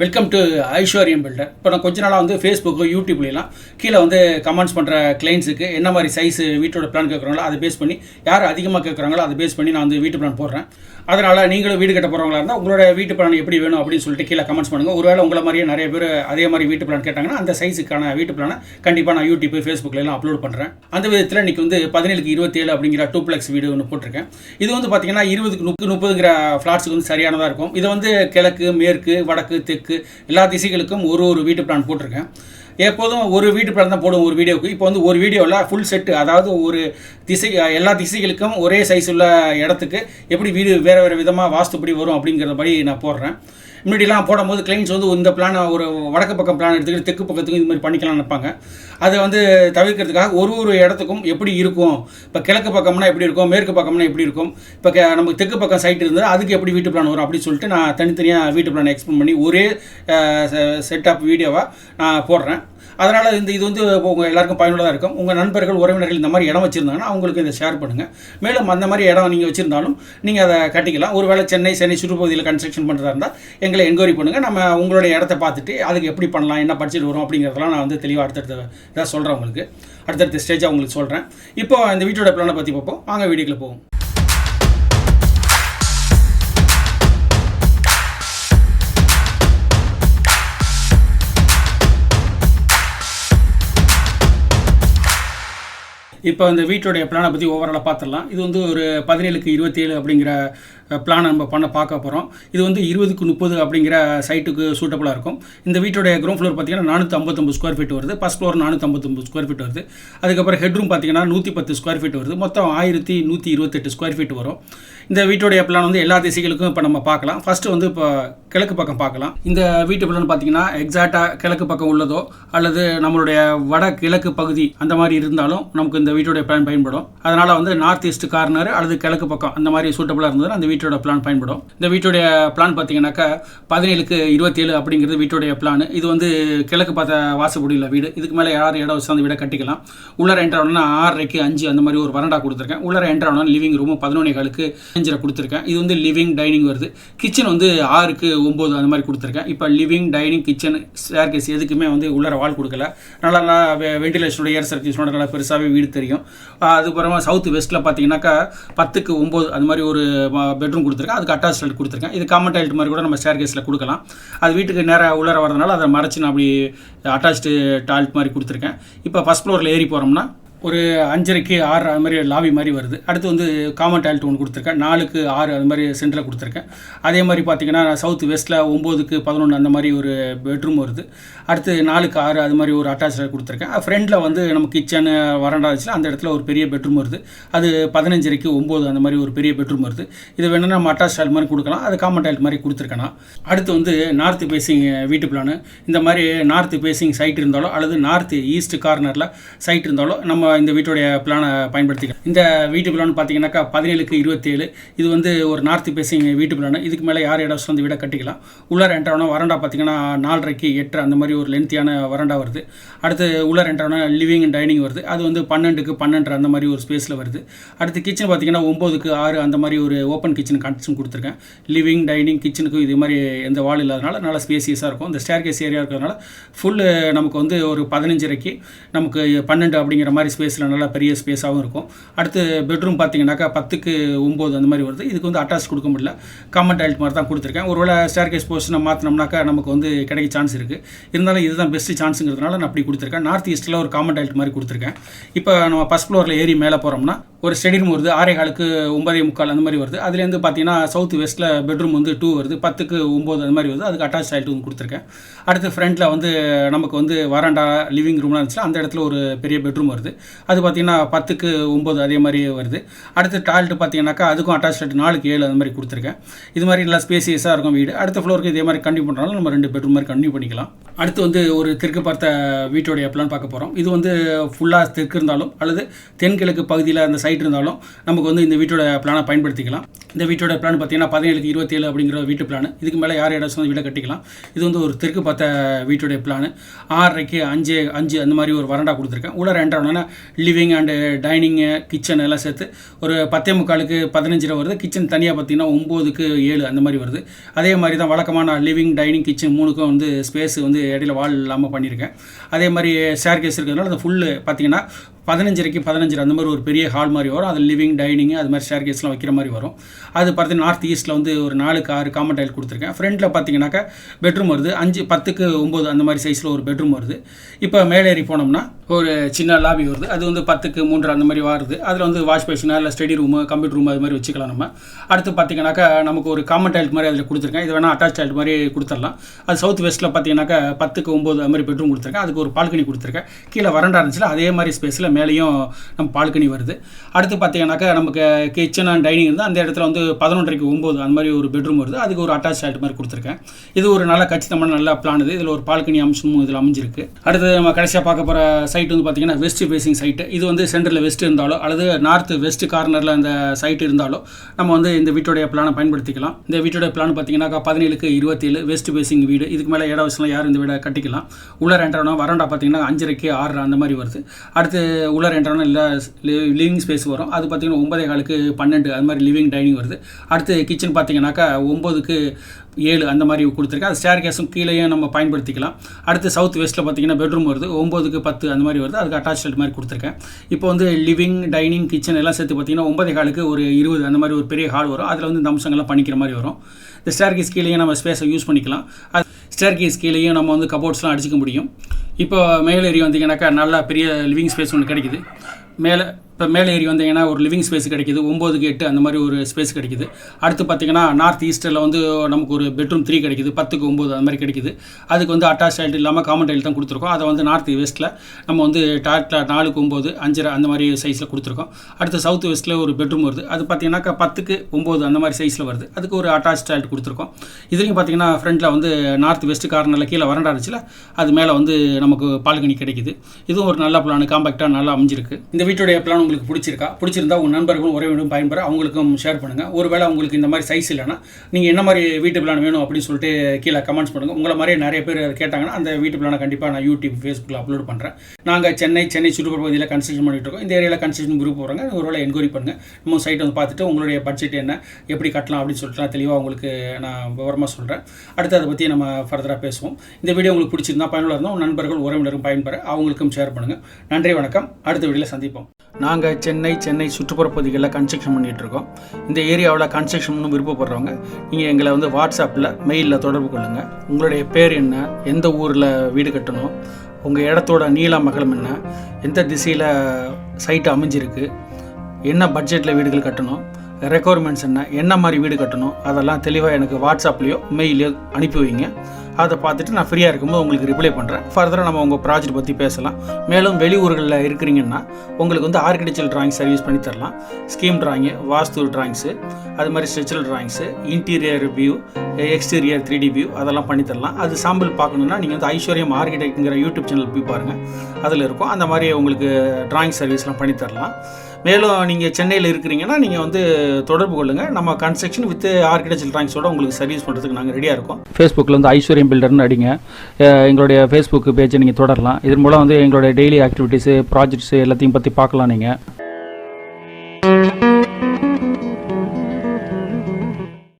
Welcome to ஐஸ்வர்யம் filter இப்போ நான் கொஞ்ச நாளாக வந்து ஃபேஸ்புக்கு யூடியூப்லாம் கீழே வந்து கமெண்ட்ஸ் பண்ணுற கிளைண்ட்ஸுக்கு என்ன மாதிரி சைஸ் வீட்டோட பிளான் கேட்குறாங்களோ அதை பேஸ் பண்ணி யார் அதிகமாக கேட்குறாங்களோ அதை பேஸ் பண்ணி நான் வந்து வீட்டு பிளான் போடுறேன். அதனால் நீங்களும் வீடு கட்ட போகிறவங்களா இருந்தால் உங்களோட வீட்டு பிளான் எப்படி வேணும் அப்படின்னு சொல்லிட்டு கீழே கமெண்ட்ஸ் பண்ணுங்கள் ஒருவேளை உங்களை மாதிரியே நிறைய பேர் அதே மாதிரி வீட்டு பிளான் கேட்டாங்கன்னா அந்த சைஸுக்கான வீட்டு பிளானை கண்டிப்பாக நான் யூடியூப் ஃபேஸ்புக்கில் அப்லோட் பண்ணுறேன் அந்த விதத்தில் இன்றைக்கி வந்து பதினேழுக்கு இருபத்தேழு அப்படிங்கிற டூ ப்ளக்ஸ் வீடு ஒன்று போட்டிருக்கேன். இது வந்து பார்த்திங்கன்னா இருபதுக்கு முப்பது முப்பதுங்கிற ஃப்ளாட்ஸுக்கு வந்து சரியானதாக இருக்கும். இதை வந்து கிழக்கு மேற்கு வடக்கு தெற்கு எல்லா திசைகளுக்கும் ஒரு ஒரு வீட்டு பிளான் போட்டிருக்கேன். எப்போதும் ஒரு வீட்டு பிளான் தான் போடுவோம் ஒரு வீடியோவுக்கு இப்போ வந்து ஒரு வீடியோவில் ஃபுல் செட்டு அதாவது ஒரு திசை எல்லா திசைகளுக்கும் ஒரே சைஸ் உள்ள இடத்துக்கு எப்படி வீடு வேறு வேறு விதமாக வாஸ்துப்படி வரும் அப்படிங்கிற படி நான் போடுறேன். முன்னாடிலாம் போடும்போது கிளைண்ட்ஸ் வந்து இந்த பிளான் ஒரு வடக்கு பக்கம் பிளான் எடுத்துக்கிட்டு தெற்கு பக்கத்துக்கும் இது மாதிரி பண்ணிக்கலாம்னு நினைப்பாங்க. அதை வந்து தவிர்க்கிறதுக்காக ஒரு ஒரு இடத்துக்கும் எப்படி இருக்கும்? இப்போ கிழக்கு பக்கம்னா எப்படி இருக்கும்? மேற்கு பக்கம்னா எப்படி இருக்கும்? இப்போ க நமக்கு தெற்கு பக்கம் சைட் இருந்தால் அதுக்கு எப்படி வீட்டு பிளான் வரும் அப்படின்னு சொல்லிட்டு நான் தனித்தனியாக வீட்டு பிளான் எக்ஸ்பிளைன் பண்ணி ஒரே செட் ஆஃப் வீடியோவாக நான் போடுறேன். அதனால் இந்த இது வந்து உங்கள் எல்லாருக்கும் பயனுள்ளதாக இருக்கும். உங்கள் நண்பர்கள் உறவினர்கள் இந்த மாதிரி இடம் வச்சுருந்தாங்கன்னா அவங்களுக்கு இதை ஷேர் பண்ணுங்கள் மேலும் அந்த மாதிரி இடம் நீங்கள் வச்சுருந்தாலும் நீங்கள் அதை கட்டிக்கலாம். ஒருவேளை சென்னை சென்னை சுற்றுப்பகுதியில் கன்ஸ்ட்ரக்ஷன் பண்ணுறதா இருந்தால் எங்களை என்கொயரி பண்ணுங்கள் நம்ம உங்களுடைய இடத்த பார்த்துட்டு அதுக்கு எப்படி பண்ணலாம் என்ன பட்ஜெட் வரும் அப்படிங்கிறதெல்லாம் நான் வந்து தெளிவாக அடுத்தடுத்த இதாக சொல்கிறேன் உங்களுக்கு. அடுத்தடுத்த ஸ்டேஜாக உங்களுக்கு சொல்கிறேன் இப்போ இந்த வீட்டோட பிளானை பற்றி பார்ப்போம். வாங்க வீடியோக்குள்ள போவோம். இப்போ இந்த வீட்டோடைய பிளானை பற்றி ஓவராலாக பார்த்துடலாம். இது வந்து ஒரு பதினேழுக்கு இருபத்தேழு அப்படிங்கிற பிளானை நம்ம பண்ண பார்க்க போகிறோம் இது வந்து இருபதுக்கு முப்பது அப்படிங்கிற சைட்டுக்கு சூட்டபுளாக இருக்கும். இந்த வீட்டோடைய கிரௌண்ட் ஃப்ளோர் பார்த்தீங்கன்னா நானூற்றி ஐம்பத்தொம்பது ஸ்கொயர் ஃபீட் வருது. ஃபஸ்ட் ஃப்ளோர் நானூற்றம்பத்தொம்பது ஸ்கொயர் ஃபீட் வருது. அதுக்கப்புறம் ஹெட்ரூம் பார்த்தீங்கன்னா நூற்றி பத்து ஸ்கொயர் ஃபீட் வருது. மொத்தம் ஆயிரத்தி நூற்றி இருபத்தெட்டு ஸ்கொயர் ஃபீட் வரும். இந்த வீட்டோடைய பிளான் வந்து எல்லா திசைகளுக்கும் இப்போ நம்ம பார்க்கலாம். ஃபஸ்ட்டு வந்து இப்போ கிழக்கு பக்கம் பார்க்கலாம். இந்த வீட்டு பிளான் பார்த்தீங்கன்னா எக்ஸாக்டாக கிழக்கு பக்கம் உள்ளதோ அல்லது நம்மளுடைய வட கிழக்கு பகுதி அந்த மாதிரி இருந்தாலும் நமக்கு இந்த வீட்டுடைய பிளான் பயன்படும். அதனால் வந்து நார்த் ஈஸ்ட் கார்னர் அல்லது கிழக்கு பக்கம் அந்த மாதிரி சூட்டபுளாக இருந்ததுன்னா அந்த வீட்டு வீட்டோட பிளான் பயன்படும். இந்த வீட்டுடைய பிளான் பார்த்தீங்கன்னாக்கா பதினேழுக்கு இருபத்தேழு அப்படிங்கிறது வீட்டுடைய பிளான் இது வந்து கிழக்கு பார்த்த வாசப்படியில் வீடு. இதுக்கு மேலே யார் இடம் வச்சு அந்த வீடை கட்டிக்கலாம். உள்ளர என்ட்ரு ஆகணும்னா ஆறரைக்கு அஞ்சு அந்த மாதிரி ஒரு வரண்டா கொடுத்துருக்கேன். உள்ளர என்ட்ரு ஆகணும் லிவிங் ரூம் பதினொன்று காலுக்கு அஞ்சரை கொடுத்துருக்கேன். இது வந்து லிவிங் டைனிங் வருது. கிச்சன் வந்து ஆறுக்கு ஒம்பது அந்த மாதிரி கொடுத்துருக்கேன். இப்போ லிவிங் டைனிங் கிச்சன் ஸ்டேர்கேஸ் எதுக்குமே வந்து உள்ளர வால் கொடுக்கல. நல்லா நல்லா வெண்டிலேஷனோட ஏர் சர்க்கியூஸோட நல்லா பெருசாகவே வீடு தெரியும். அதுக்கப்புறமா சவுத் வெஸ்ட்டில் பார்த்தீங்கன்னாக்கா பத்துக்கு ஒம்பது அந்த மாதிரி ஒரு பெட்ரூம் கொடுத்துருக்கேன். அதுக்கு அட்டாச் டைல்ட் கொடுத்துருக்கேன். இது காமன் டைல்ட் மாதிரி கூட நம்ம ஸ்டேர் கேஸில் கொடுக்கலாம். அது வீட்டுக்கு நேராக உள்ளர வரதுனால அதை மறைச்சு நான் அப்படி அட்டாச்டு டாய்லெட் மாதிரி கொடுத்துருக்கேன். இப்போ ஃபஸ்ட் ஃப்ளோரில் ஏறி போகிறோம்னா ஒரு அஞ்சரைக்கு ஆறு அது மாதிரி லாபி மாதிரி வருது. அடுத்து வந்து காமன் டாய்லெட் ஒன்று கொடுத்துருக்கேன். நாலுக்கு ஆறு அது மாதிரி சென்டரில் கொடுத்துருக்கேன். அதே மாதிரி பார்த்தீங்கன்னா சவுத் வெஸ்ட்டில் ஒம்போதுக்கு பதினொன்று அந்த மாதிரி ஒரு பெட்ரூம் வருது. அடுத்து நாலுக்கு ஆறு அது மாதிரி ஒரு அட்டாச்சில் கொடுத்துருக்கேன். ஃப்ரெண்டில் வந்து நம்ம கிச்சனு வரண்டா வச்சுல அந்த இடத்துல ஒரு பெரிய பெட்ரூம் வருது. அது பதினஞ்சரைக்கு ஒம்பது அந்த மாதிரி ஒரு பெரிய பெட்ரூம் வருது. இது வேணுன்னா நம்ம அட்டாச் டாய்லெட் மாதிரி கொடுக்கலாம். அது காமன் டாய்லெட் மாதிரி கொடுத்துருக்கேன். அடுத்து வந்து நார்த் பேசிங் வீட்டு பிளானு இந்த மாதிரி நார்த் பேசிங் சைட் இருந்தாலோ அல்லது நார்த் ஈஸ்ட் கார்னரில் சைட் இருந்தாலோ நம்ம இந்த வீட்டுடைய பிளானை பயன்படுத்திக்கலாம். இந்த வீட்டு பிளான் பார்த்தீங்கன்னாக்கா பதினேழுக்கு இருபத்தேழு. இது வந்து ஒரு நார்த் பேசிங் வீட்டு பிளான் இதுக்கு மேலே யார் இடம் வந்து வீடை கட்டிக்கலாம். உள்ளார் என்ட்ரானா வரண்டா பார்த்தீங்கன்னா நாலரைக்கு எட்டு அந்த மாதிரி ஒரு லென்த்தியான வரண்டா வருது. அடுத்து உள்ளார் என்ட்ரானா லிவிங் அண்ட் டைனிங் வருது. அது வந்து பன்னெண்டுக்கு பன்னெண்டு அந்த மாதிரி ஒரு ஸ்பேஸில் வருது. அடுத்து கிச்சன் பார்த்தீங்கன்னா ஒம்போதுக்கு ஆறு அந்த மாதிரி ஒரு ஓப்பன் கிச்சன் கன்ஸ்ட்ரக்ஷன் கொடுத்துருக்கேன். லிவிங் டைனிங் கிச்சனுக்கும் இது மாதிரி எந்த வால் இல்லாதனால நல்லா ஸ்பேசியஸாக இருக்கும். இந்த ஸ்டேர் கேஸ் ஏரியா இருக்கிறதுனால ஃபுல்லு நமக்கு வந்து ஒரு பதினஞ்சரைக்கு நமக்கு பன்னெண்டு அப்படிங்கிற மாதிரி ஸ்பேஸில் நல்லா பெரிய ஸ்பேஸாகவும் இருக்கும். அடுத்து பெட்ரூம் பார்த்தீங்கன்னாக்கா பத்துக்கு ஒம்பது அந்த மாதிரி வருது. இதுக்கு வந்து அட்டாச் கொடுக்க முடியல. காமன் டாய்லெட் மாதிரி தான் கொடுத்துருக்கேன். ஒருவேளை ஸ்டேர் கேஸ் போர்ஷனை மாற்றினோம்னாக்கா நமக்கு வந்து கிடைக்க சான்ஸ் இருக்குது இருந்தாலும் இதுதான் பெஸ்ட் சான்ஸுங்கிறதுனால நான் அப்படி கொடுத்துருக்கேன். நார்த் ஈஸ்ட்டில் ஒரு காமன் டாய்லெட் மாதிரி கொடுத்துருக்கேன். இப்போ நம்ம ஃபஸ்ட் ஃப்ளோரில் ஏறி மேலே போகிறோம்னா ஒரு ஸ்டடி ரூம் வருது ஆறே காலுக்கு ஒன்பதே முக்கால் அந்த மாதிரி வருது. அதுலேருந்து பார்த்தீங்கன்னா சவுத் வெஸ்ட்டில் பெட்ரூம் வந்து டூ வருது பத்துக்கு ஒம்பது அந்த மாதிரி வருது. அதுக்கு அட்டாச் டைல்ட் ஒன்று கொடுத்துருக்கேன். அடுத்து ஃப்ரண்ட்டில் வந்து நமக்கு வந்து வராண்டா லிவிங் ரூம்லாம் இருந்துச்சு அந்த இடத்துல ஒரு பெரிய பெட்ரூம் வருது. அது பார்த்தீங்கன்னா பத்துக்கு ஒம்பது அதே மாதிரி வருது. அடுத்து டாய்லெட் பார்த்தீங்கன்னாக்கா அதுக்கும் அட்டாச் நாலுக்கு ஏழு அந்த மாதிரி கொடுத்துருக்கேன். இது மாதிரி நல்லா ஸ்பேசியஸாக இருக்கும் வீடு. அடுத்த ஃப்ளோருக்கு இதே மாதிரி கண்டினியூ பண்ணுறாலும் நம்ம ரெண்டு பெட்ரூம் மாதிரி கண்டினியூ பண்ணிக்கலாம். அடுத்து வந்து ஒரு தெற்கு பார்த்த வீட்டோடைய பிளான் பார்க்க போகிறோம் இது வந்து ஃபுல்லாக தெற்கு இருந்தாலும் அல்லது தென்கிழக்கு பகுதியில் அந்த சைட் இருந்தாலும் நமக்கு வந்து இந்த வீட்டோட பிளானை பயன்படுத்திக்கலாம். இந்த வீட்டோட பிளான் பார்த்தீங்கன்னா பதினேழுக்கு இருபத்தேழு அப்படிங்கிற வீட்டு பிளான் இதுக்கு மேலே யார் இடம் வந்து வீடை கட்டிக்கலாம். இது வந்து ஒரு தெற்கு பார்த்த வீட்டுடைய பிளான் ஆறரைக்கு அஞ்சு அஞ்சு அந்த மாதிரி ஒரு வரண்டா கொடுத்துருக்கேன். உள்ள ரெண்டாவதுனா லிவிங் அண்டு டைனிங்கு கிச்சன் எல்லாம் சேர்த்து ஒரு பத்தே முக்காலுக்கு பதினஞ்சில் வருது. கிச்சன் தனியாக பார்த்தீங்கன்னா ஒம்போதுக்கு ஏழு அந்த மாதிரி வருது. அதே மாதிரி தான் வழக்கமான லிவிங் டைனிங் கிச்சன் மூணுக்கும் வந்து ஸ்பேஸ் வந்து இடையில வால் இல்லாமல் பண்ணியிருக்கேன். அதே மாதிரி ஷேர் கேஸ் இருக்கிறதுனால அந்த ஃபுல்லு பார்த்தீங்கன்னா பதினஞ்சரைக்கு பதினஞ்சு அந்த மாதிரி ஒரு பெரிய ஹால் மாதிரி வரும். அது லிவிங் டைனிங் அது மாதிரி ஷேர் கேஸ்லாம் வைக்கிற மாதிரி வரும். அது பார்த்தீங்கன்னா நார்த் ஈஸ்ட்டில் வந்து ஒரு நாலுக்கு ஆறு காமன் டைல் கொடுத்துருக்கேன். ஃப்ரண்ட்டில் பார்த்தீங்கன்னாக்கா பெட்ரூம் வருது. அஞ்சு பத்துக்கு ஒம்பது அந்த மாதிரி சைஸில் ஒரு பெட்ரூம் வருது. இப்போ மேலேறி போனோம்னா ஒரு சின்ன லாபி வருது. அது வந்து பத்துக்கு மூன்று அந்த மாதிரி வருது. அதில் வந்து வாஷ் பேஷனா இல்லை ஸ்டடி ரூமு கம்ப்யூட்டர் ரூம் அது மாதிரி வச்சுக்கலாம் நம்ம. அடுத்து பார்த்தீங்கன்னாக்கா நமக்கு ஒரு காமன் டைல் மாதிரி அதில் கொடுத்துருக்கேன். இது வேணால் அட்டாச் டைல் மாதிரி கொடுத்துடலாம். அது சவுத் வெஸ்ட்டில் பார்த்தீங்கன்னாக்கா பத்துக்கு ஒம்பது அது மாதிரி பெட்ரூம் கொடுத்துருக்கேன். அதுக்கு ஒரு பால்கனி கொடுத்துருக்கேன். கீழே வரண்டா இருந்துச்சுல அதே மாதிரி ஸ்பேஸில் மேலேயும் நம்ம பால்கனி வருது. அடுத்து பார்த்தீங்கன்னாக்கா நமக்கு கிச்சன் அண்ட் டைனிங் இருந்தால் அந்த இடத்துல வந்து பதினொன்றரைக்கு ஒம்பது அந்த மாதிரி ஒரு பெட்ரூம் வருது. அதுக்கு ஒரு அட்டாச் ஆயிட்டு மாதிரி கொடுத்துருக்கேன். இது ஒரு நல்ல கச்சிதமான நல்ல பிளான் இது. இதில் ஒரு பால்கனி அம்சமும் இதில் அமைஞ்சிருக்கு. அடுத்து நம்ம கடைசியாக பார்க்க போகிற சைட் வந்து பார்த்தீங்கன்னா வெஸ்ட் ஃபேசிங் சைட்டு இது வந்து சென்டரில் வெஸ்ட் இருந்தாலோ அல்லது நார்த் வெஸ்ட் கார்னரில் அந்த சைட் இருந்தாலோ நம்ம வந்து இந்த வீட்டுடைய பிளானை பயன்படுத்திக்கலாம். இந்த வீட்டோடைய பிளான் பார்த்தீங்கன்னாக்கா பதினேழுக்கு இருபத்தேழு வெஸ்ட் ஃபேசிங் வீடு. இதுக்கு மேலே இட வசதிலாம் யாரும் இந்த வீடை கட்டிக்கலாம். உள்ள ரெண்டரை வரண்டா பார்த்தீங்கன்னா அஞ்சரைக்கு ஆறு அந்த மாதிரி வருது. அடுத்து உள்ள ரெண்டாவனா இல்லை லிவிங் ஸ்பேஸ் வரும். அது பார்த்தீங்கன்னா ஒன்பதே காலுக்கு பன்னெண்டு அது மாதிரி லிவிங் டைனிங் வருது. அடுத்து கிச்சன் பார்த்தீங்கன்னாக்கா ஒம்போதுக்கு ஏழு அந்த மாதிரி கொடுத்துருக்கேன் அது ஸ்டேர் கேஸும் கீழேயும் நம்ம பயன்படுத்திக்கலாம். அடுத்து சவுத் வெஸ்ட்டில் பார்த்தீங்கன்னா பெட்ரூம் வருது. ஒம்போதுக்கு பத்து அந்த மாதிரி வருது. அதுக்கு அட்டாச் மாதிரி கொடுத்துருக்கேன். இப்போ வந்து லிவிங் டைனிங் கிச்சன் எல்லாம் சேர்த்து பார்த்தீங்கன்னா ஒன்பதே காலுக்கு ஒரு இருபது அந்த மாதிரி ஒரு பெரிய ஹால் வரும். அதில் வந்து இந்த அம்சங்கள்லாம் பண்ணிக்கிற மாதிரி வரும். இந்த ஸ்டேர் கேஸ் கீழேயும் நம்ம ஸ்பேஸை யூஸ் பண்ணிக்கலாம். அது ஸ்டேர் கேஸ் கீழேயும் நம்ம வந்து கபோர்ட்ஸ்லாம் அடிச்சிக்க முடியும். இப்போ மேலேறி வந்தீங்கன்னாக்கா நல்லா பெரிய லிவிங் ஸ்பேஸ் ஒன்று கிடைக்குது. மேலே இப்போ மேலே ஏறி வந்தீங்கன்னா ஒரு லிவிங் ஸ்பேஸ் கிடைக்குது. ஒம்போதுக்கு எட்டு அந்த மாதிரி ஒரு ஸ்பேஸ் கிடைக்குது. அடுத்து பார்த்தீங்கன்னா நார்த் ஈஸ்டரில் வந்து நமக்கு ஒரு பெட்ரூம் த்ரீ கிடைக்குது. பத்துக்கு ஒம்பது அந்த மாதிரி கிடைக்குது. அதுக்கு வந்து அட்டாச் டைல் இல்லாமல் காமன் டைல் தான் கொடுத்துருக்கோம். அதை வந்து நார்த் வெஸ்ட்டில் நம்ம வந்து டாட்டில் நாலுக்கு ஒம்பது அஞ்சரை அந்த மாதிரி சைஸில் கொடுத்துருக்கோம். அடுத்து சவுத் வெஸ்ட்டில் ஒரு பெட்ரூம் வருது. அது பார்த்தீங்கன்னாக்கா பத்துக்கு ஒம்பது அந்த மாதிரி சைஸில் வருது. அதுக்கு ஒரு அட்டாச் டைல் கொடுத்துருக்கோம். இதுலேயும் பார்த்தீங்கன்னா ஃப்ரண்ட்டில் வந்து நார்த் வெஸ்ட் கார்னரில் கீழே வரண்டா இருந்துச்சுல அது மேலே வந்து நமக்கு பால்கனி கிடைக்குது. இதுவும் ஒரு நல்ல பிளான் காம்பாக்டாக நல்லா அமைஞ்சிருக்கு. இந்த வீட்டுடைய பிளான் உங்களுக்கு பிடிச்சிருக்கா? பிடிச்சிருந்தா உங்கள் நண்பர்களும் உறவினரும் பயன்பெற அவங்களுக்கும் ஷேர் பண்ணுங்கள் ஒருவேளை உங்களுக்கு இந்த மாதிரி சைஸ் இல்லைன்னா நீங்கள் என்ன மாதிரி வீட்டு பிளான் வேணும் அப்படின்னு சொல்லிட்டு கீழே கமெண்ட்ஸ் பண்ணுங்கள் உங்களை மாதிரியே நிறைய பேர் கேட்டாங்கன்னா அந்த வீட்டு பிளானை கண்டிப்பாக நான் யூடியூப் ஃபேஸ்புக்கில் அப்லோட் பண்ணுறேன் நாங்கள் சென்னை சென்னை சுற்றுப்புற பகுதியில் கன்ஸ்ட்ரக்ஷன் பண்ணிட்டு இருக்கோம் இந்த ஏரியாவில் கன்ஸ்ட்ரக்ஷன் குரூப் போகிறாங்க ஒருவேளை என்கொயரி பண்ணுங்கள் நம்ம சைட் வந்து பார்த்துட்டு உங்களுடைய பட்ஜெட் என்ன எப்படி கட்டலாம் அப்படின்னு சொல்லிட்டு நான் தெளிவாக உங்களுக்கு நான் விவரமாக சொல்கிறேன் அடுத்து அதை பற்றி நம்ம ஃபர்தராக பேசுவோம். இந்த வீடியோ உங்களுக்கு பிடிச்சிருந்தா பயனுள்ள இருந்தால் உங்கள் நண்பர்கள் உறவினரும் பயன்பெற அவங்களுக்கும் ஷேர் பண்ணுங்கள் நன்றி வணக்கம். அடுத்த வீடியோவில் சந்திப்போம். நாங்கள் சென்னை சென்னை சுற்றுப்புற பகுதிகளில் கன்ஸ்ட்ரக்ஷன் பண்ணிகிட்டு இருக்கோம் இந்த ஏரியாவில் கன்ஸ்ட்ரக்ஷன் விருப்பப்படுறவங்க நீங்கள் எங்களை வந்து வாட்ஸ்அப்பில் மெயிலில் தொடர்பு கொள்ளுங்கள் உங்களுடைய பேர் என்ன எந்த ஊரில் வீடு கட்டணும் உங்கள் இடத்தோட நீளம் அகலம் என்ன எந்த திசையில் சைட்டு அமைஞ்சிருக்கு என்ன பட்ஜெட்டில் வீடுகள் கட்டணும் ரெக்குவயர்மெண்ட்ஸ் என்ன என்ன மாதிரி வீடு கட்டணும் அதெல்லாம் தெளிவாக எனக்கு வாட்ஸ்அப்லேயோ மெயிலையோ அனுப்பி வைங்க. அதை பார்த்துட்டு நான் ஃப்ரீயாக இருக்கும்போது உங்களுக்கு ரிப்ளை பண்ணுறேன் ஃபர்தராக நம்ம உங்கள் ப்ராஜெக்ட் பற்றி பேசலாம். மேலும் வெளியூர்களில் இருக்கிறீங்கன்னா உங்களுக்கு வந்து ஆர்கிடெக்சர் டிராயிங் சர்வீஸ் பண்ணி தரலாம். ஸ்கீம் டிராயிங்கு வாஸ்து டிராயிங்ஸு அது மாதிரி structural drawings interior view exterior three D view அதெல்லாம் பண்ணி தரலாம். அது சாம்பிள் பார்க்கணுன்னா நீங்கள் வந்து ஐஸ்வர்யம் ஆர்கிடெக்ட்ங்கிற யூடியூப் சேனல் போய் பாருங்கள் அதில் இருக்கும். அந்த மாதிரி உங்களுக்கு டிராயிங் சர்வீஸ்லாம் பண்ணி தரலாம். மேலும் நீங்கள் சென்னையில் இருக்கிறீங்கன்னா நீங்கள் வந்து தொடர்பு கொள்ளுங்கள் நம்ம கன்ஸ்ட்ரக்ஷன் வித் ஆர்கிடெக்சர் டிராயிங்ஸோட உங்களுக்கு சர்வீஸ் பண்ணுறதுக்கு நாங்கள் ரெடியாக இருக்கோம். ஃபேஸ்புக்கில் வந்து ஐஸ்வர்யம் பில்டர்னு அடிங்க. எங்களுடைய ஃபேஸ்புக் பேஜை நீங்கள் தொடரலாம். இதன் மூலம் வந்து எங்களுடைய டெய்லி ஆக்டிவிட்டீஸு ப்ராஜெக்ட்ஸு எல்லாத்தையும் பற்றி பார்க்கலாம் நீங்கள்